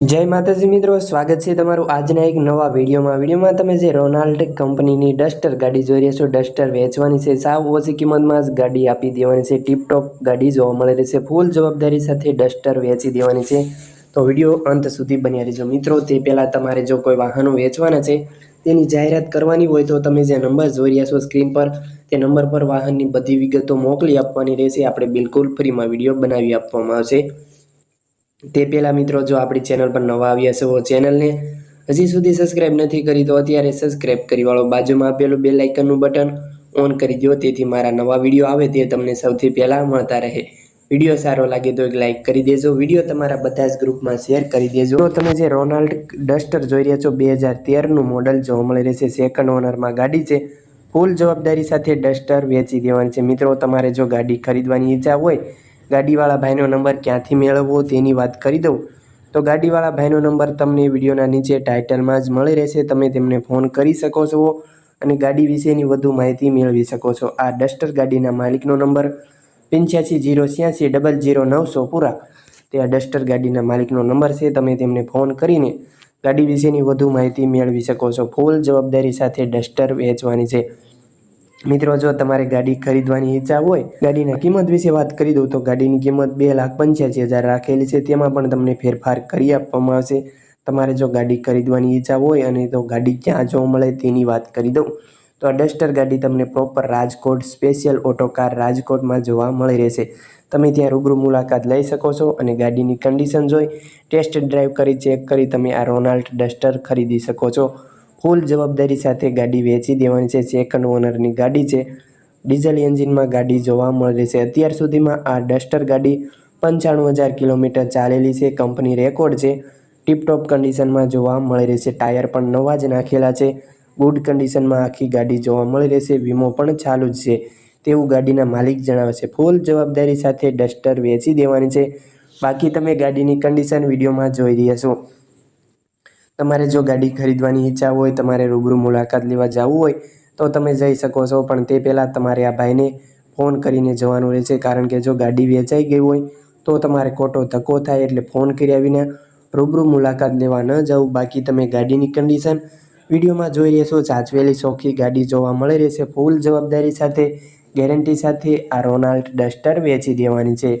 જય માતાજી મિત્રો, સ્વાગત છે તમારું આજના એક નવા વિડીયોમાં. વિડીયોમાં તમે જે રોનાલ્ડ કંપનીની ડસ્ટર ગાડી જોઈ રહ્યા છો, ડસ્ટર વેચવાની છે. સાવ ઓછી કિંમતમાં જ ગાડી આપી દેવાની છે. ટીપટોપ ગાડી જોવા મળી રહી છે. ફૂલ જવાબદારી સાથે ડસ્ટર વેચી દેવાની છે. તો વીડિયો અંત સુધી બન્યા રહેજો. મિત્રો, તે પહેલાં તમારે જો કોઈ વાહનો વેચવાના છે, તેની જાહેરાત કરવાની હોય તો તમે જે નંબર જોઈ રહ્યા છો સ્ક્રીન પર, તે નંબર પર વાહનની બધી વિગતો મોકલી આપવાની રહેશે. આપણે બિલકુલ ફ્રીમાં વીડિયો બનાવી આપવામાં આવશે. તે પહેલાં મિત્રો, જો આપણી ચેનલ પર નવા આવ્યા છો ચેનલને હજી સુધી સબસ્ક્રાઇબ નથી કરી, તો અત્યારે સબસ્ક્રાઇબ કરી વાળો બાજુમાં આપેલું બે લાઇકનનું બટન ઓન કરી દો, તેથી મારા નવા વીડિયો આવે તે તમને સૌથી પહેલાં મળતા રહે. વીડિયો સારો લાગે તો એક લાઇક કરી દેજો વીડિયો તમારા બધા જ ગ્રુપમાં શેર કરી દેજો. તમે જે રોનાલ્ડ ડસ્ટર જોઈ રહ્યા છો, બે હજાર તેરનું મોડલ જોવા મળી રહેશે સેકન્ડ ઓનરમાં ગાડી છે ફૂલ જવાબદારી સાથે ડસ્ટર વેચી દેવાની છે. મિત્રો, તમારે જો ગાડી ખરીદવાની ઈચ્છા હોય ગાડીવાળા ભાઈનો નંબર ક્યાંથી મેળવવો તેની વાત કરી દઉં? તો ગાડીવાળા ભાઈનો નંબર તમને વિડીયોના નીચે ટાઇટલમાં જ મળી રહેશે. તમે તેમને ફોન કરી શકો છો અને ગાડી વિશેની વધુ માહિતી મેળવી શકો છો. આ ડસ્ટર ગાડીના માલિકનો નંબર પંચ્યાસી જીરો છ્યાસી ડબલ જીરો નવસો પૂરા. તે આ ડસ્ટર ગાડીના માલિકનો નંબર છે. તમે તેમને ફોન કરીને ગાડી વિશેની વધુ માહિતી મેળવી શકો છો. ફૂલ જવાબદારી સાથે ડસ્ટર વેચવાની છે. મિત્રો, જો તમારે ગાડી ખરીદવાની ઈચ્છા હોય, ગાડીના કિંમત વિશે વાત કરી દઉં, તો ગાડીની કિંમત બે લાખ પંચ્યાસી હજાર રાખેલી છે. તેમાં પણ તમને ફેરફાર કરી આપવામાં આવશે. તમારે જો ગાડી ખરીદવાની ઈચ્છા હોય અને તો ગાડી ક્યાં જોવા મળે તેની વાત કરી દઉં. તો આ ડસ્ટર ગાડી તમને proper Rajkot special auto car રાજકોટમાં જોવા મળી રહેશે. તમે ત્યાં રૂબરૂ મુલાકાત લઈ શકો છો અને ગાડીની કન્ડિશન જોઈ, ટેસ્ટ ડ્રાઈવ કરી, ચેક કરી તમે આ રોનાલ્ડ ડસ્ટર ખરીદી શકો છો. ફૂલ જવાબદારી સાથે ગાડી વેચી દેવાની છે. સેકન્ડ ઓનરની ગાડી છે. ડીઝલ એન્જિનમાં ગાડી જોવા મળી છે. અત્યાર સુધીમાં આ ડસ્ટર ગાડી પંચાણું હજાર કિલોમીટર ચાલેલી છે. કંપની રેકોર્ડ છે. ટીપટોપ કન્ડિશનમાં જોવા મળી રહેશે. ટાયર પણ નવા જ નાખેલા છે. ગુડ કન્ડિશનમાં આખી ગાડી જોવા મળી રહેશે. વીમો પણ ચાલુ જ છે. તેવું ગાડીના માલિક જણાવે છે. ફૂલ જવાબદારી સાથે ડસ્ટર વેચી દેવાની છે. બાકી તમે ગાડીની કન્ડિશન વિડીયોમાં જોઈ રહ્યા છો. તમારે જો ગાડી ખરીદવાની ઈચ્છા હોય, તમારે રૂબરૂ મુલાકાત લેવા જવું હોય, તો તમે જઈ શકો છો. પણ તે પહેલાં તમારે આ ભાઈને ફોન કરીને જવાનું રહેશે. કારણ કે જો ગાડી વેચાઈ ગઈ હોય, તો તમારે ખોટો ધક્કો થાય એટલે ફોન કર્યા વિના રૂબરૂ મુલાકાત લેવા ન જવું. બાકી તમે ગાડીની કન્ડિશન વિડીયોમાં જોઈ રહેશો સાચવેલી ચોખ્ખી ગાડી જોવા મળી રહેશે. ફૂલ જવાબદારી સાથે ગેરંટી સાથે આ રોનાલ્ડ ડસ્ટર વેચી દેવાની છે.